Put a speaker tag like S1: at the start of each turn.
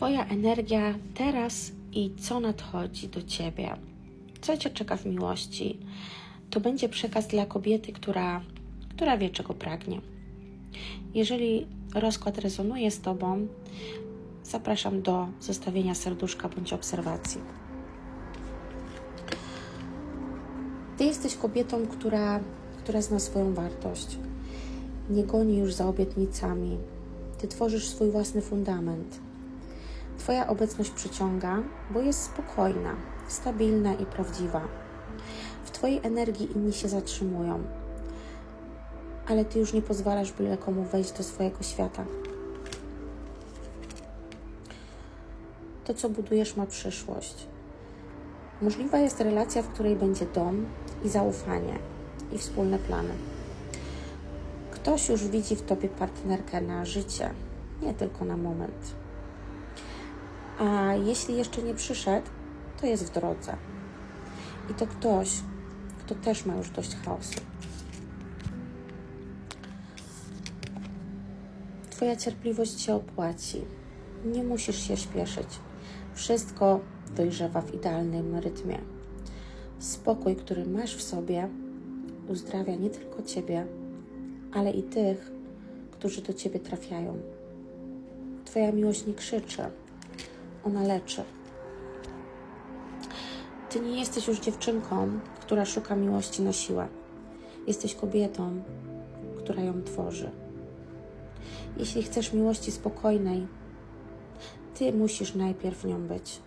S1: Twoja energia teraz i co nadchodzi do Ciebie, co Cię czeka w miłości, to będzie przekaz dla kobiety, która, która wie, czego pragnie. Jeżeli rozkład rezonuje z Tobą, zapraszam do zostawienia serduszka bądź obserwacji. Ty jesteś kobietą, która, która zna swoją wartość. Nie goni już za obietnicami. Ty tworzysz swój własny fundament. Twoja obecność przyciąga, bo jest spokojna, stabilna i prawdziwa. W Twojej energii inni się zatrzymują, ale Ty już nie pozwalasz byle komu wejść do swojego świata. To, co budujesz, ma przyszłość. Możliwa jest relacja, w której będzie dom i zaufanie, i wspólne plany. Ktoś już widzi w tobie partnerkę na życie, nie tylko na moment. A jeśli jeszcze nie przyszedł, to jest w drodze. I to ktoś, kto też ma już dość chaosu. Twoja cierpliwość się opłaci. Nie musisz się śpieszyć. Wszystko dojrzewa w idealnym rytmie. Spokój, który masz w sobie, uzdrawia nie tylko Ciebie, ale i tych, którzy do Ciebie trafiają. Twoja miłość nie krzyczy, ona leczy. Ty nie jesteś już dziewczynką, która szuka miłości na siłę. Jesteś kobietą, która ją tworzy. Jeśli chcesz miłości spokojnej, ty musisz najpierw nią być.